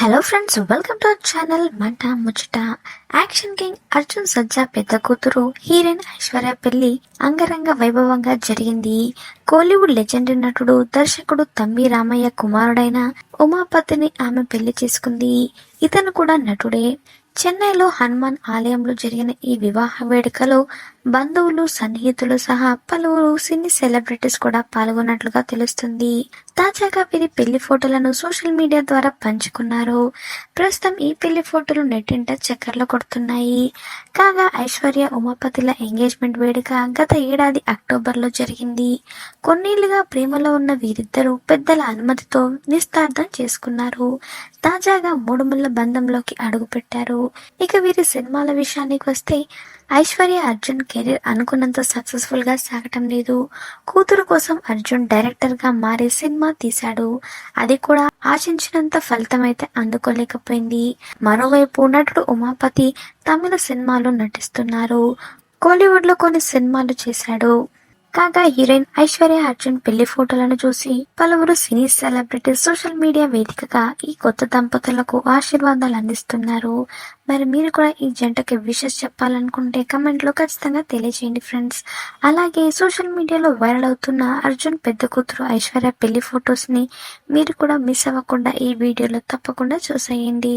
Hello friends welcome to our channel మంట ముచ్చట action king Arjun సజ్జా పెద్ద కూతురు హీరోయిన్ ఐశ్వర్య పెళ్ళి అంగరంగ వైభవంగా జరిగింది కోలీవుడ్ లెజెండ్ నటుడు దర్శకుడు తమ్మి రామయ్య కుమారుడైన ఉమాపతిని ఆమె పెళ్ళి చేసుకుంది ఇతను కూడా నటుడే చెన్నైలో హనుమాన్ ఆలయంలో జరిగిన ఈ వివాహ వేడుకలో బంధువులు సన్నిహితులు సహా పలువురు సినీ సెలబ్రిటీస్ కూడా పాల్గొన్నట్లుగా తెలుస్తుంది. తాజాగా వీరి పెళ్ళి ఫోటోలను సోషల్ మీడియా ద్వారా పంచుకున్నారు. ప్రస్తుతం ఈ పెళ్ళి ఫోటోలు నెట్టింట చక్కర్లు కొడుతున్నాయి. కాగా ఐశ్వర్య ఉమాపతిల ఎంగేజ్మెంట్ వేడుక గత ఏడాది అక్టోబర్లో జరిగింది. కొన్నేళ్ళుగా ప్రేమలో ఉన్న వీరిద్దరూ పెద్దల అనుమతితో నిస్తార్థం చేసుకున్నారు. తాజాగా మూడుముళ్ళ బంధంలోకి అడుగుపెట్టారు. ఇక వీరి సినిమాల విషయానికి వస్తే ఐశ్వర్య అర్జున్ కెరీర్ అనుకున్నంత సక్సెస్ఫుల్గా సాగటం లేదు. కూతురు కోసం అర్జున్ డైరెక్టర్గా మారి సినిమా తీశాడు. అది కూడా ఆశించినంత ఫలితం అయితే అందుకోలేకపోయింది. మరోవైపు నటుడు ఉమాపతి తమిళ సినిమాలో నటిస్తున్నారు. కోలీవుడ్లో కొన్ని సినిమాలు చేశాడు. కాగా హీరోయిన్ ఐశ్వర్య అర్జున్ పెళ్ళి ఫోటోలను చూసి పలువురు సినీ సెలబ్రిటీస్ సోషల్ మీడియా వేదికగా ఈ కొత్త దంపతులకు ఆశీర్వాదాలు అందిస్తున్నారు. మరి మీరు కూడా ఈ జంటకి విషెస్ చెప్పాలనుకుంటే కమెంట్లో ఖచ్చితంగా తెలియజేయండి ఫ్రెండ్స్ అలాగే సోషల్ మీడియాలో వైరల్ అవుతున్న అర్జున్ పెద్ద కూతురు ఐశ్వర్య పెళ్ళి ఫొటోస్ని మీరు కూడా మిస్ అవ్వకుండా ఈ వీడియోలో తప్పకుండా చూసేయండి.